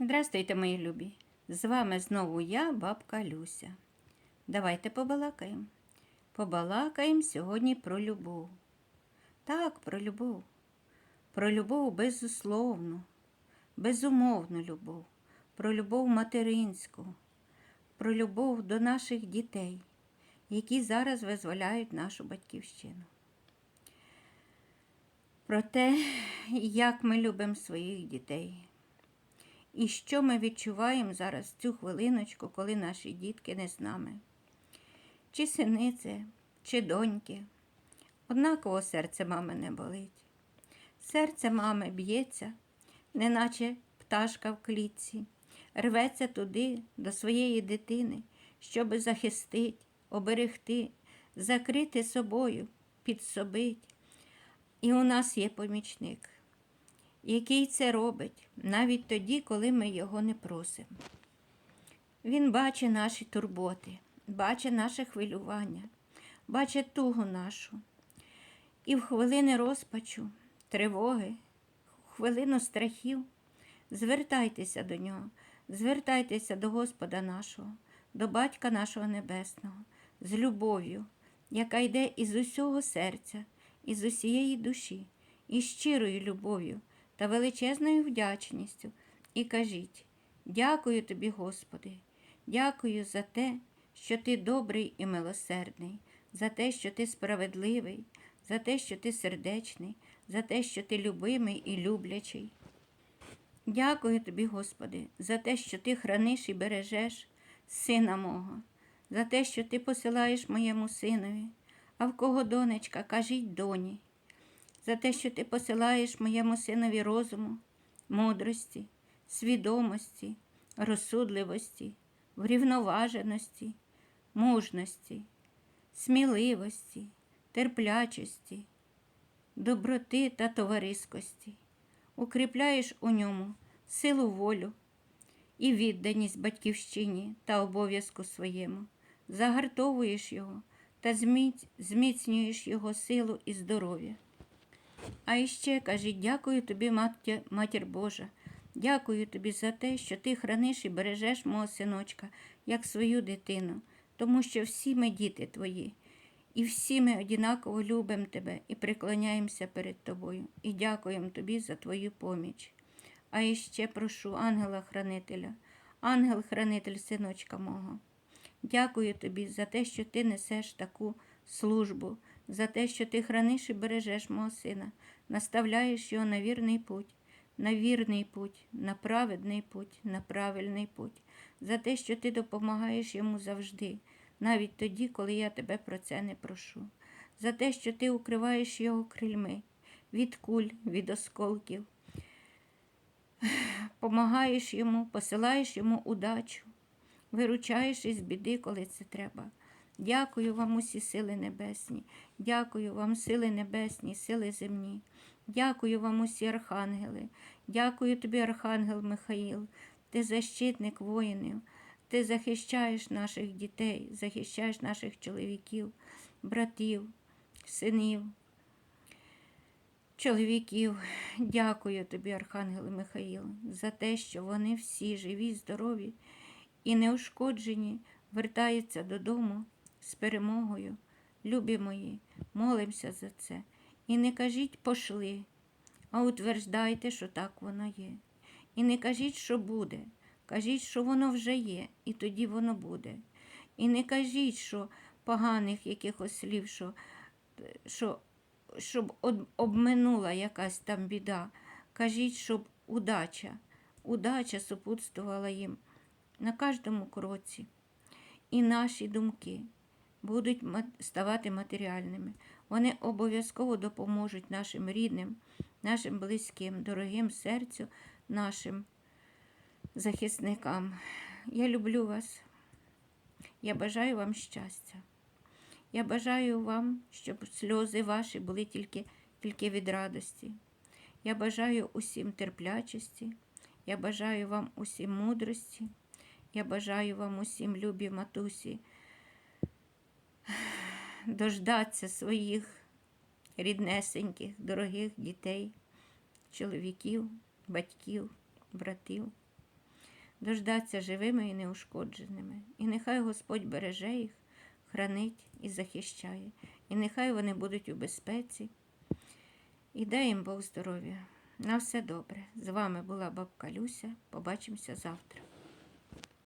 Здрастуйте, мої любі! З вами знову я, бабка Люся. Давайте побалакаємо. Побалакаємо сьогодні про любов. Так, про любов. Про любов безусловну, безумовну любов, про любов материнську, про любов до наших дітей, які зараз визволяють нашу батьківщину. Про те, як ми любимо своїх дітей. І що ми відчуваємо зараз цю хвилиночку, коли наші дітки не з нами? Чи сини це, чи доньки. Однаково серце мами не болить. Серце мами б'ється, неначе пташка в клітці, рветься туди, до своєї дитини, щоби захистить, оберегти, закрити собою, підсобить. І у нас є помічник який це робить, навіть тоді, коли ми його не просимо. Він бачить наші турботи, бачить наше хвилювання, бачить тугу нашу. І в хвилини розпачу, тривоги, хвилину страхів звертайтеся до нього, звертайтеся до Господа нашого, до Батька нашого Небесного, з любов'ю, яка йде із усього серця, із усієї душі, і щирою любов'ю та величезною вдячністю і кажіть: дякую тобі, Господи, дякую за те, що ти добрий і милосердний, за те, що ти справедливий, за те, що ти сердечний, за те, що ти любимий і люблячий. Дякую тобі, Господи, за те, що ти храниш і бережеш сина мого, за те, що ти посилаєш моєму синові, а в кого донечка, кажіть доні за те, що ти посилаєш моєму синові розуму, мудрості, свідомості, розсудливості, врівноваженості, мужності, сміливості, терплячості, доброти та товариськості, укріпляєш у ньому силу волю і відданість батьківщині та обов'язку своєму, загартовуєш його та зміцнюєш його силу і здоров'я. А іще кажіть, дякую тобі, матір, матір Божа, дякую тобі за те, що ти храниш і бережеш мого синочка, як свою дитину, тому що всі ми діти твої, і всі ми однаково любимо тебе і преклоняємося перед тобою, і дякуємо тобі за твою поміч. А іще прошу ангела-хранителя, ангел-хранитель синочка мого. Дякую тобі за те, що ти несеш таку службу за те, що ти храниш і бережеш мого сина, наставляєш його на вірний путь, на вірний путь, на праведний путь, на правильний путь, за те, що ти допомагаєш йому завжди, навіть тоді, коли я тебе про це не прошу, за те, що ти укриваєш його крильми від куль, від осколків, помагаєш йому, посилаєш йому удачу, виручаєш із біди, коли це треба. Дякую вам, усі сили небесні, дякую вам, сили небесні, сили земні. Дякую вам, усі архангели, дякую тобі, Архангел Михаїл, ти защитник воїнів, ти захищаєш наших дітей, захищаєш наших чоловіків, братів, синів, чоловіків. Дякую тобі, Архангел Михаїл, за те, що вони всі живі, здорові і неушкоджені, вертаються додому з перемогою. Любі мої, молимося за це. І не кажіть пошли, а утверждайте, що так воно є. І не кажіть, що буде. Кажіть, що воно вже є, і тоді воно буде. І не кажіть, що поганих якихось слів, що, що, щоб обминула якась там біда. Кажіть, щоб удача, удача супутствувала їм на кожному кроці. І наші думки будуть ставати матеріальними. Вони обов'язково допоможуть нашим рідним, нашим близьким, дорогим серцю, нашим захисникам. Я люблю вас. Я бажаю вам щастя. Я бажаю вам, щоб сльози ваші були тільки, тільки від радості. Я бажаю усім терплячості. Я бажаю вам усім мудрості. Я бажаю вам усім любі матусі дождатися своїх ріднесеньких, дорогих дітей, чоловіків, батьків, братів. дождаться живими і неушкодженими. І нехай Господь береже їх, хранить і захищає, і нехай вони будуть у безпеці. І дай їм Бог здоров'я. На все добре. З вами була бабка Люся. Побачимося завтра.